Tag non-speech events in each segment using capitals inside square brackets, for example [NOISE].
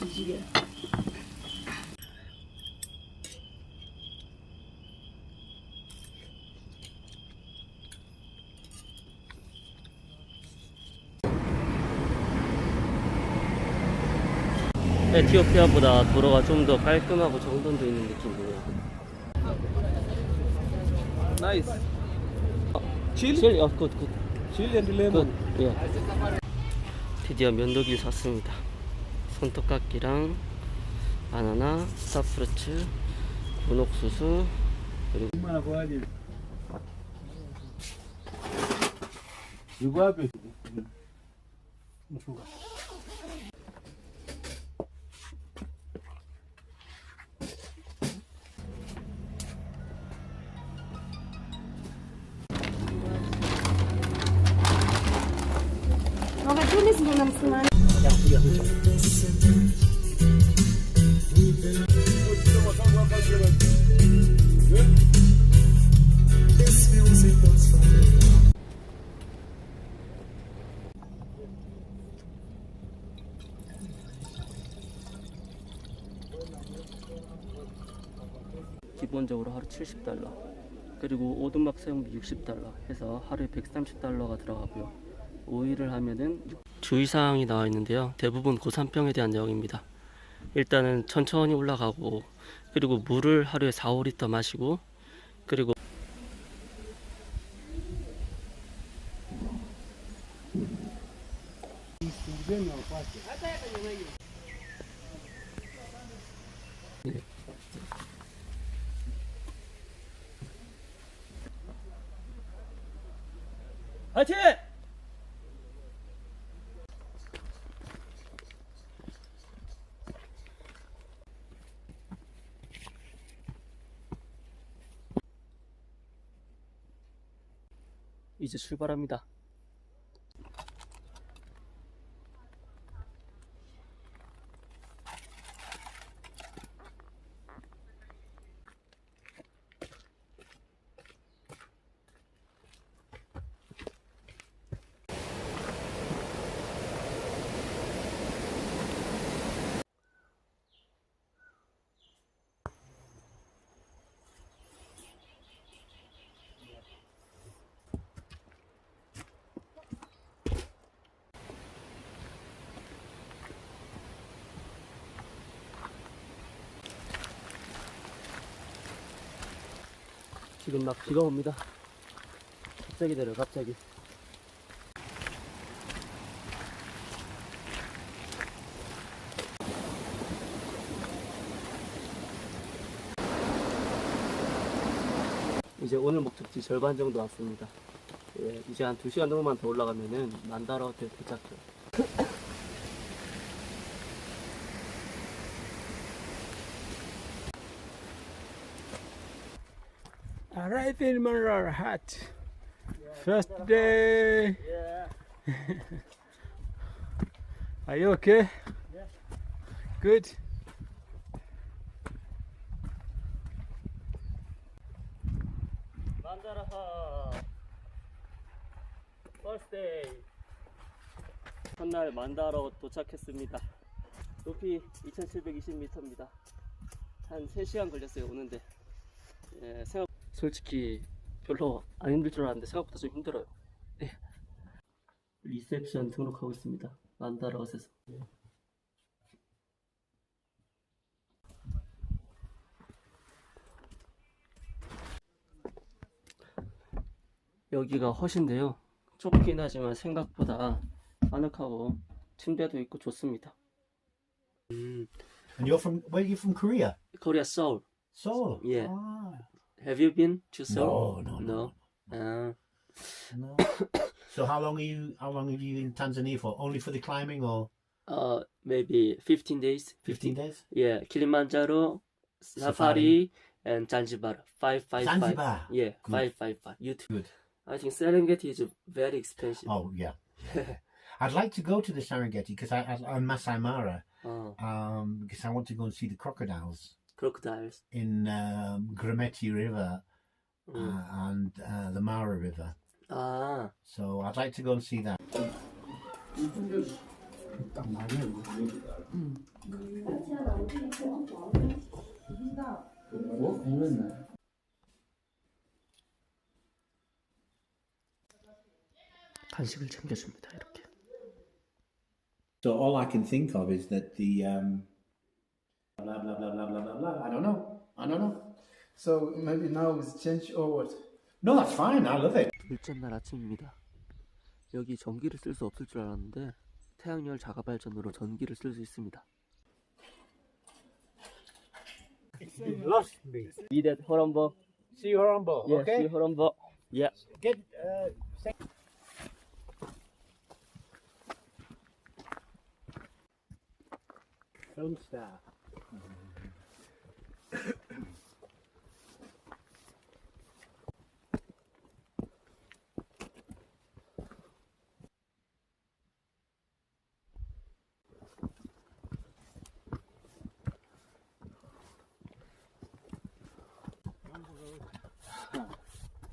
김치찌개. 에티오피아보다 도로가 좀 더 깔끔하고 정돈도 있는 느낌이에요. Nice. Chill? 실, 어, 굿, 굿, Chill and 굿. lemon. 예. 드디어 면도기를 샀습니다. 손톱깎이랑 바나나, 스타프루츠, 분옥수수, 그리고 Mana ko aje. 기본적으로 하루 70달러 그리고 오두막 사용비 60달러 해서 하루에 130달러가 들어가고요 5일을 하면은 주의사항이 나와 있는데요 대부분 고산병에 대한 내용입니다 일단은 천천히 올라가고 그리고 물을 하루에 4, 5리터 마시고 그리고 화이팅! 이제 출발합니다. 지금 막 비가 옵니다. 갑자기 내려, 갑자기. 이제 오늘 목적지 절반 정도 왔습니다. 예, 이제 한 2시간 정도만 더 올라가면은 만다라 호텔 도착해요. Arrived in Marar Hut. First day. Are you okay? Good. 만다라하 퍼스데이 첫날 만다라로 도착했습니다 높이 2720m입니다 한 3시간 걸렸어요 오는데 예, 생각 솔직히 별로 안 힘들 줄 알았는데 생각보다 좀 힘들어요 네. 리셉션 등록하고 있습니다 만다라웃에서 여기가 헛인데요. 좁긴 하지만 생각보다 아늑하고 침대도 있고 좋습니다. And you're from where are you from Korea? 코리아 서울. Seoul. Yeah. Ah, Have you been to Seoul? No, no, no, 아, no. [COUGHS] so how long are you how long have you in Tanzania for? Only for the climbing or uh, maybe 15 days. 15 days? Yeah, Kilimanjaro, Safari, and Zanzibar. Five, five, five. Zanzibar. Yeah, Good. five, five, five. You too. Good. I think Serengeti is very expensive. Oh yeah. [LAUGHS] I'd like to go to the Serengeti because I, I on Masai Mara Oh, um, because I want to go and see the crocodiles crocodiles in um, River uh, mm. and uh, the Mara River. Ah. So I'd like to go and see that. So all I can think of is that the um, blah blah blah blah blah blah blah. I don't know. I don't know. So maybe now it's change or what? No, that's fine. I love it. 일째 날 아침입니다. 여기 전기를 쓸 수 없을 줄 알았는데 태양열 자가 발전으로 전기를 쓸 수 있습니다. Lost me. See that 호럼버? See humble. Yeah, see 호럼버. Yeah. Get. Uh, Film star.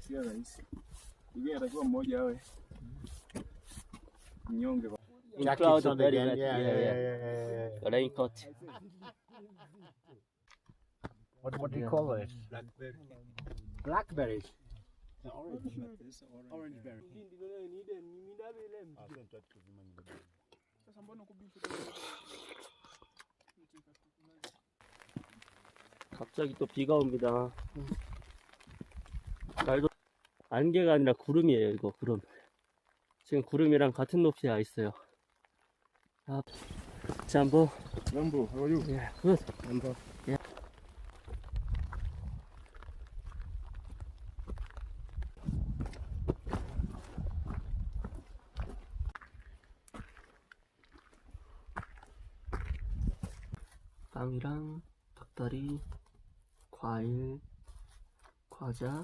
Sio rahisi. Yule atakuwa mmoja awe mnyonge. Raincoat. What what do you call it? Blackberries. Orange. Orange berry. 갑자기 또 비가 옵니다. 안개가 아니라 구름이에요. 이거 구름. 지금 구름이랑 같은 높이에 와 있어요. 아, 잠보. How are you? 예, 굿. Rambo. 빵이랑 닭다리, 과일, 과자,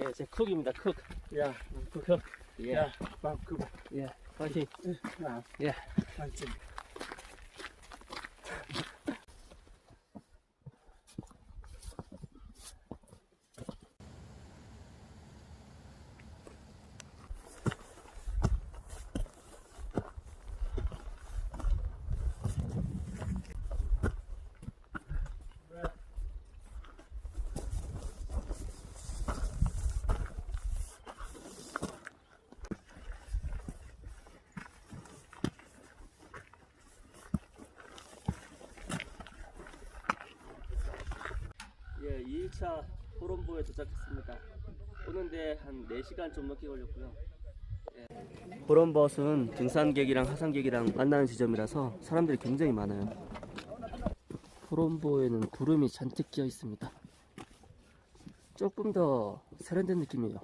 예, 제 쿡입니다. 쿡. Yeah. 쿡. 예, Yeah. Vancouver. 예, 파이팅. 예. 예, 2일차 호론보에 도착했습니다. 오는데 한 4시간 좀 넘게 걸렸고요. 예. 호론버스는 등산객이랑 하산객이랑 만나는 지점이라서 사람들이 굉장히 많아요. 호론보에는 구름이 잔뜩 끼어 있습니다. 조금 더 세련된 느낌이에요.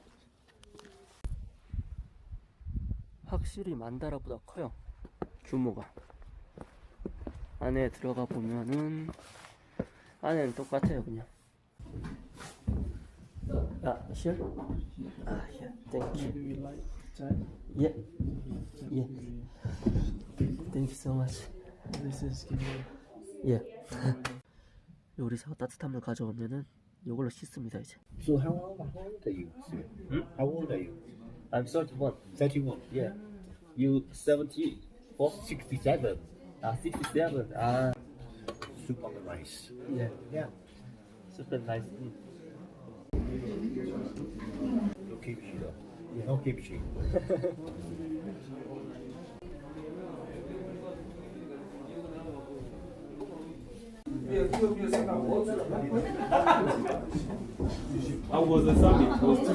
확실히 만다라보다 커요. 규모가. 안에 들어가 보면은 안에는 똑같아요, 그냥. Ah, here? Ah, here. Thank you. Do you like Chai? Yeah. Yeah. Thank you so much. This is Kimberly. Yeah. 요리사가 따뜻한 물 가져오면은 이걸로 씻습니다 이제. So how old, how old are you? sir? How old are you? I'm 31. Thirty-one. Yeah. You 74? 67. 아, 67. 아, Soup on the rice. yeah. Yeah. Super nice. No kimchi though. No kimchi. How was the summit? Was